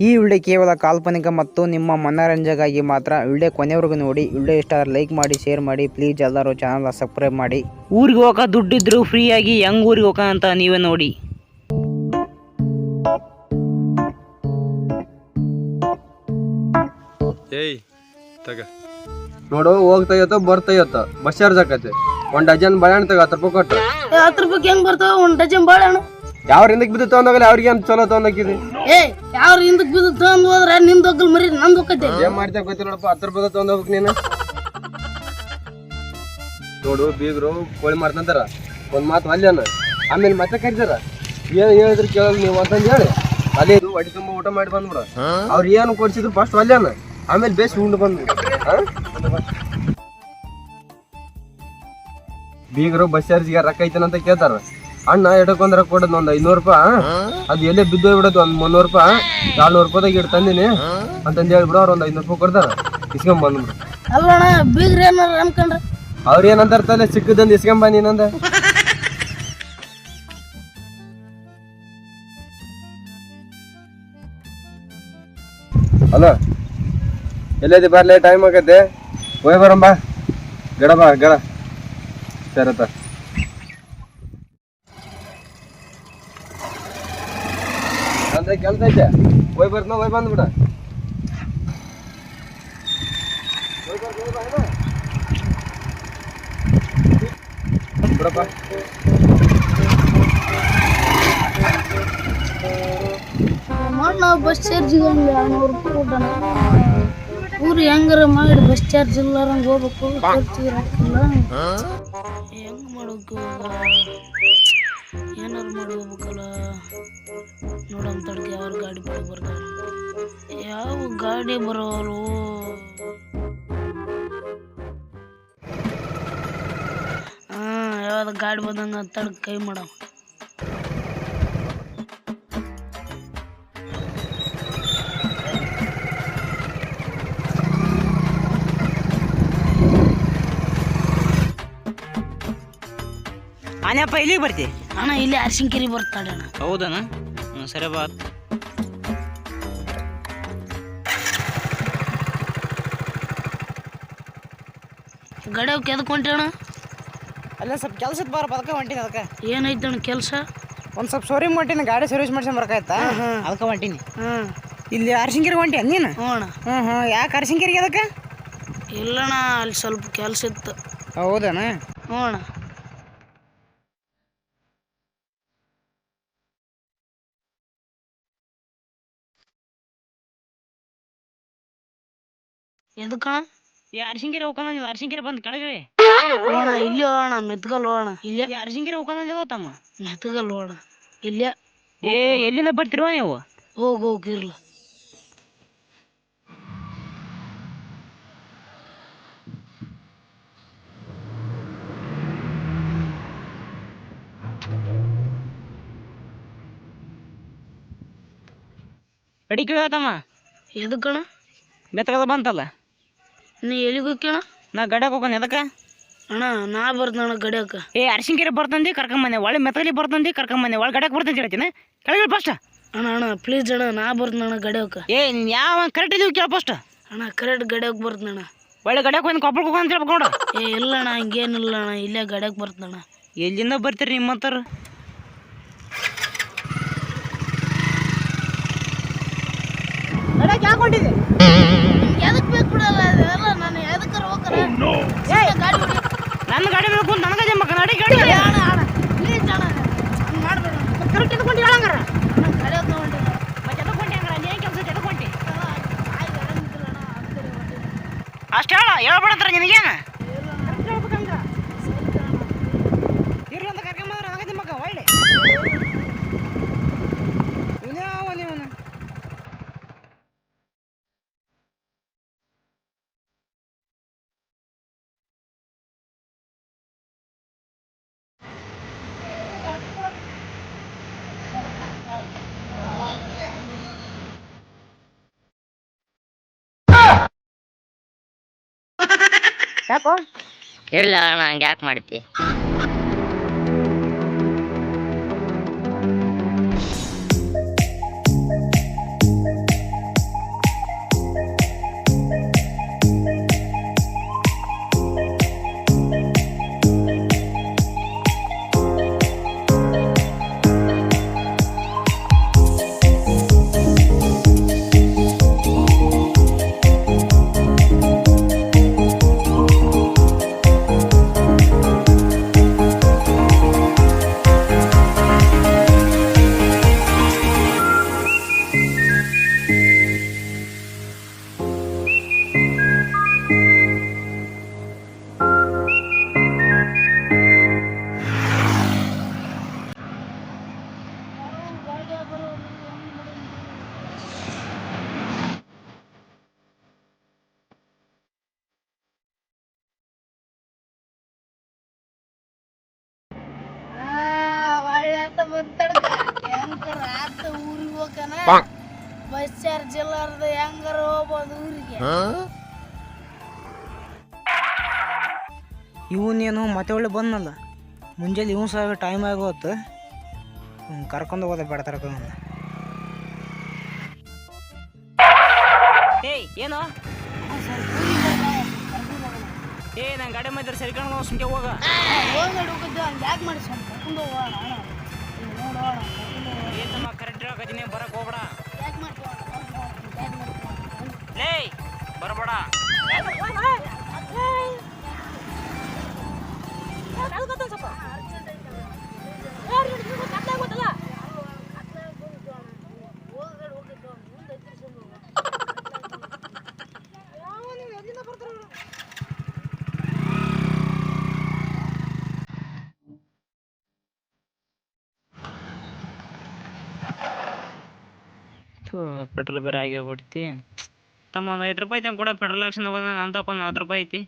ಈ ವಿಡಿಯೋ ಕೇವಲ ಕಾಲ್ಪನಿಕ ಮತ್ತು ನಿಮ್ಮ ಮನೋರಂಜನೆಗಾಗಿ ಮಾತ್ರ. ವಿಡಿಯೋ ಕೊನೆವರೆಗೂ ನೋಡಿ. ವಿಡಿಯೋ ಇಷ್ಟ ಲೈಕ್ ಮಾಡಿ ಶೇರ್ ಮಾಡಿ. ಪ್ಲೀಸ್ ಎಲ್ಲರೂ ಚಾನಲ್ ಸಬ್ಸ್ಕ್ರೈಬ್ ಮಾಡಿ. ಊರಿಗೆ ಹೋಗೋ ದುಡ್ಡಿದ್ರು ಫ್ರೀಯಾಗಿ ಹೆಂಗ್ ಊರಿಗೆ ಹೋಗ ಅಂತ ನೀವೇ ನೋಡಿ. ಏಯ್ ತಗ. ನೋಡು ಹೋಗ್ತಾ ಬರ್ತೈಯತ್ತ ಬಸ್ ಚಾರ್ಜ್ ಆಕತಿ ಒಂದು ಡಜನ್ ಬಾಳೆಹಣ್ಣು ತಗ ಹತ್ತು ರೂಪಾಯಿ ಕೊಟ್ಟು. ಹತ್ತು ರೂಪಾಯಿ ಹೆಂಗ್ ಬರ್ತಾವ ಒಂದ್ ಡಜನ್ ಬಾಳೆಹಣ್ಣು. ಯಾವ ಹಿಂದಕ್ಕೆ ಬಿದ್ದು ತಗೊಂಡೋಗಲ್ಲ ಅವ್ರಿಗೆ ಅಂತ ಚಲೋ ತಗೊಂಡೋಗಿದಿ ಏ ಯಾವ್ರ ಹಿಂದಕ್ ಬಿದ್ದು ತಗೊಂಡ್ ಹೋದ್ರ ನಿಮ್ದು ಮರಿ ನಮ್ದು ಒಕ್ಕೈತೆ. ಏನ್ ಮಾಡ್ತಾ ಗೊತ್ತಿಲ್ಲ ನೋಡಪ್ಪ ಹತ್ತು ರೂಪಾಯಿ ತಗೊಂಡೋಗ್ಬೇಕು ನೀನು. ನೋಡು ಬೀಗರು ಕೋಳಿ ಮಾಡ್ತಂತಾರ ಒಂದ್ ಮಾತು ಅಲ್ಲೇನ ಆಮೇಲೆ ಮತ್ತೆ ಕರಿತಾರ. ಏನ್ ಹೇಳಿದ್ರು ಕೇಳೋದು ನೀವು ಅಂತಂದ್ ಹೇಳಿ. ಅದೇ ಇದು ಹೊಡಿ ತುಂಬ ಊಟ ಮಾಡಿ ಬಂದ್ಬಿಡ. ಅವ್ರು ಏನು ಕೊಡ್ಸಿದ್ರು ಫಸ್ಟ್ ಅಲ್ಲೇನ ಆಮೇಲೆ ಬೇಸ್ ಉಂಡು ಬಂದ್ಬಿಡು. ಬೀಗರು ಬಸ್ ಚಾರ್ಜ್ಗೆ ರೊಕ್ಕ ಐತೇನಂತ ಕೇಳ್ತಾರ. ಅಣ್ಣ ಎಡಕೊಂದ್ರ ಕೊಡೋದು ಒಂದ್ ಐನೂರು ರೂಪಾಯಿ. ಅದು ಎಲ್ಲೇ ಬಿದ್ದು ಬಿಡೋದು ಒಂದ್ ಮುನ್ನೂರು ರೂಪಾಯಿ. ನಾಲ್ನೂರು ರೂಪಾಯಿದಾಗ ಇಟ್ಟು ತಂದಿನಿ. ಅಂತಂದು ಹೇಳ್ಬಿಡು ಅವ್ರ ಒಂದ್ ಐನೂರು ರೂಪಾಯಿ ಕೊಡ್ತಾರ. ಇಸ್ಕೊಂಡ್ ಬಂದ್ಬಿಡು ಅಲ್ಲಣ್ಣ ಬೀಗ್ರ ಏನಾರ ಅನ್ಕೊಂಡ್ರ? ಅವ್ರ ಏನಂತಾರೆ ತಲೆ ಸಿಕ್ಕದಂದು ಇಸ್ಕೊಂಬ ನೀನಂದ ಅಲ್ಲ ಎಲ್ಲೈತಿ ಬರ್ಲೇ? ಟೈಮ್ ಆಗತ್ತೆ ಹೋಯ್ ಬರಂಬ. ಗಡಬ ಗಡ. ಸರತ್ತ ಅಂದ್ರೆ ಕೆಲ್ಸ ಐತೆ ಹೋಯ್ ಬರ್ತ ಹೋಯ್ ಬಂದ್ಬಿಡ ಬಿಡಪ್ಪ. ಮಾಡಿ ನಾವು ಬಸ್ ಚಾರ್ಜಿಗೆ ಹಂಗೆ ಎರಡ್ನೂರು ರೂಪಾಯಿ ಕೊಟ್ಟಣ ಊರು ಹೆಂಗಾರ ಮಾಡಿ ಬಸ್ ಚಾರ್ಜ್ ಇಲ್ಲಾರಂಗೆ ಹೋಗ್ಬೇಕು ಖರ್ಚಿಗೆ ಹಾಕಿಲ್ಲ ಹೆಂಗ್ ಮಾಡೋಕೆ ಏನಾರು ಮಾಡಿ ಹೋಗ್ಬೇಕಲ್ಲ ನೋಡಮ್ ತಡ್ಕೆ ಯಾವ ಗಾಡಿ ಬರೋ ಬರ್ತಾವ ಯಾವ ಗಾಡಿ ಬರೋರು? ಹಾ, ಯಾವ್ದು ಗಾಡಿ ಬಂದಂಗ ತಡ್ಕ ಕೈ ಮಾಡಮ್ ಆನೆಪ್ಪ ಇಲ್ಲಿಗೆ ಬರ್ತಿ? ಅಣ್ಣ ಇಲ್ಲಿ ಅರ್ಶಿನ್ಕೆರಿ ಬರ್ತಾಳೆ ಅಣ್ಣ. ಹೌದನ ಹ್ಞೂ ಸರಿ ಬಾ. ಗಡವ್ ಹೊಂಟಿ ಅಣ್ಣ? ಅಲ್ಲ ಸ್ವಲ್ಪ ಕೆಲ್ಸದ ಬಾರ ಅದಕ್ಕೆ ಹೊಂಟೀನಿ ಅದಕ್ಕೆ. ಏನೈತೆ ಅಣ್ಣ ಕೆಲಸ? ಒಂದು ಸ್ವಲ್ಪ ಶೋರೂಮ್ ಹೊಂಟೀನಿ ಗಾಡಿ ಸರ್ವಿಸ್ ಮಾಡ್ಸ್ಕೊಂಡ್ ಬರಕಾಯ್ತಾ? ಅದಕ್ಕೆ ಹೊಂಟೀನಿ. ಹ್ಞೂ ಇಲ್ಲಿ ಅರ್ಶಿಂಗಿರಿ ಹೊಂಟಿ ನೀನು? ಹ್ಞೂ ಅಣ್ಣ. ಹ್ಞೂ ಹ್ಞೂ ಯಾಕೆ ಅರ್ಶಿಂಗಿರಿಗೆ ಅದಕ್ಕೆ? ಇಲ್ಲಣ್ಣ ಅಲ್ಲಿ ಸ್ವಲ್ಪ ಕೆಲಸ ಇತ್ತು. ಹೌದಣ್ಣ ಹ್ಞೂ ಅಣ್ಣ. ಎದಕ್ಕಣ್ಣ ಈ ಅರ್ಶಿಂಗಿರಿ ಹೋಗೋಣ ನೀವು ಬಂದ್ ಕೆಳಗೆ ಹೋಣ ಇಲ್ಲಿ ಹೋಣ ಮೆತ್ಗಲ್ ಹೋಣ ಇಲ್ಲೇ. ಈ ಅರ್ಶಿಂಗಿರಿ ಹೋಗೋಣ ತಮ್ಮ? ಮೆತ್ಗಲ್ ಹೋಣ ಇಲ್ಲೇ. ಏ ಎಲ್ಲಿಂದ ಬರ್ತಿರುವ ನೀವು? ಹೋಗಿ ಹೋಗಿರ್ಲ ಅಡಿಕೆ ಹೇಳ್ತಮ್ಮ ಎದಕ್ಕಣ ಮೆತ್ತಗದ ಬಂತಲ್ಲ? ನೀ ಎಲ್ಲಿಗೆ ಹೋಗ್ಯಣ ನಾ ಗಡ್ಯಾಗ ಹೋಗೋಣ ಎದಕ್ಕೆ? ಅಣ್ಣ ನಾ ಬರ್ದಣ್ಣ ಗಡ್ಯಾಕ. ಏ ಅರ್ಶಿಂಗಿರಿ ಬರ್ತಂದಿ ಕರ್ಕೊಂಬನೆ ಒಳ್ಳೆ ಮೆತ್ತಗಲಿ ಬರ್ತಂದಿ ಕರ್ಕೊಂಬನೆ ಒಳ್ಳೆ ಗಡ್ಯಾಗ ಬರ್ತಂತ ಹೇಳ್ತೀನಿ. ಕೆಳಗೆ ಫಸ್ಟ್ ಅಣ್ಣ ಅಣ್ಣ ಪ್ಲೀಸ್ ಅಣ್ಣ ನಾ ಬರ್ದಣ್ಣ ಗಡ್ಯಾಕ. ಏ ನೀನ್ ಯಾವ ಕರೆಕ್ಟ್ ಇದೀವಿ ಕೇಳ ಫಸ್ಟ್ ಅಣ್ಣ ಕರೆಕ್ಟ್ ಗಡ್ಯಾಕ ಬರ್ತಣ್ಣ ಒಳ್ಳೆ ಗಡಿಯಾಕ ಒಂದು ಕೊಪ್ಪಳಕ್ಕೆ ಹೋಗೋ ಅಂತ ಹೇಳ್ಬೇಕು ನೋಡು. ಏ ಇಲ್ಲ ಅಣ್ಣ ಹಂಗೇನಿಲ್ಲ ಅಣ್ಣ ಇಲ್ಲೇ ಗಡ್ಯಾಕ ಬರ್ತಣ್ಣ ಎಲ್ಲಿಂದ ಬರ್ತೀರಿ ನಿಮ್ಮಂತರು ಎದಕ್ ಬೇಕು ಬಿಡಲ್ಲ ಅದೆಲ್ಲ ನಾನು ಎದಕ್ಕಾರ ಹೋಗ್ತಾರ ಗಾಡಿ ಹೊಡಿ ನನ್ನ ಗಾಡಿ ಮೇಲೆ ಕುಂತ ನನಗೆ ಜಂಬಕ ನಡಿ ಗಾಡಿ ಏ ಅಣ್ಣ ಅಣ್ಣ ಪ್ಲೀಸ್ ಅಣ್ಣ ಹಂಗ್ ಮಾಡ್ಬೇಡ ಕರೆಕ್ಟ್ ಇದ್ಕೊಂಡು ಹೇಳಂಗಾರ ಅಣ್ಣ ಗಡ್ಯಾಕ ಹೊಂಟಿಲ್ಲ ಮತ್ತೆ ಎದಕ್ಕೆ ಹಂಗಾರ ನೀ ಕೆಲಸ ಎದಕ್ಕೆ ಹೊಂಟಿ ಆಯ್ ಅರಂಗಿಲ್ಲ ಅಣ್ಣ ಅದಕ್ಕೆ ಹೊಂಟಿಲ್ಲ ಅಷ್ಟು ಹೇಳ ಹೇಳ್ಬೇಡಂತಾರ ನಿನಗೇನ? ಯಾಕೋ? ಇಲ್ಲ ನಂಗೆ ಯಾಕೆ ಮಾಡ್ತಿ? ಬಸ್ ಚಾರ್ಜ್ ಇಲ್ಲಾರ್ದ ಹೆಂಗಾರ ಹೋಗ್ಬೋದು ಊರಿಗೆ ಇವನೇನು ಮತ್ತೆ ಒಳ್ಳೆ ಬಂದಲ್ಲ ಮುಂಜಾನೆ ಇವನು ಸಹ ಟೈಮ್ ಆಗೋತ್ತು ಕರ್ಕೊಂಡು ಹೋಗೋದ ಬೇಡ ತರ್ಕೊಂಡು ಏಯ್ ಏನು ಏ ನಂಗೆ ಗಾಡಿ ಮಾಡಿದ್ರೆ ಸರಿಕೊಂಡು ಸುಮ್ಕೆ ಹೋಗ ಹೋಗ್ಬೇಡ ಹೋಗಿದ್ದು ಹಂಗೆ ಯಾಕೆ ಮಾಡಿ ಸ್ವಲ್ಪ ಕರ್ಕೊಂಡು ಹೋಗೋಣ ನೋಡೋಣ ಏತಮ್ಮ ಕರೆಕ್ಟ್ ಹೇಳಕತ್ತೀನಿ ಬರಕ್ಕೆ ಹೋಗ್ಬೇಡ ಲೇ ಬರಬೇಡ. ಪೆಟ್ರೋಲ್ ಬೇರೆ ಆಗಿ ಹೋಗ್ಬಿಡ್ತಿ ತಮ್ಮ ಒಂದು ಐದು ರೂಪಾಯಿ ತಂಗ ಕೂಡ ಪೆಟ್ರೋಲ್ ಆಕ್ಷನ್ ಹೋಗೋದ ಒಂದು ಹತ್ತು ರೂಪಾಯಿ ಐತಿ.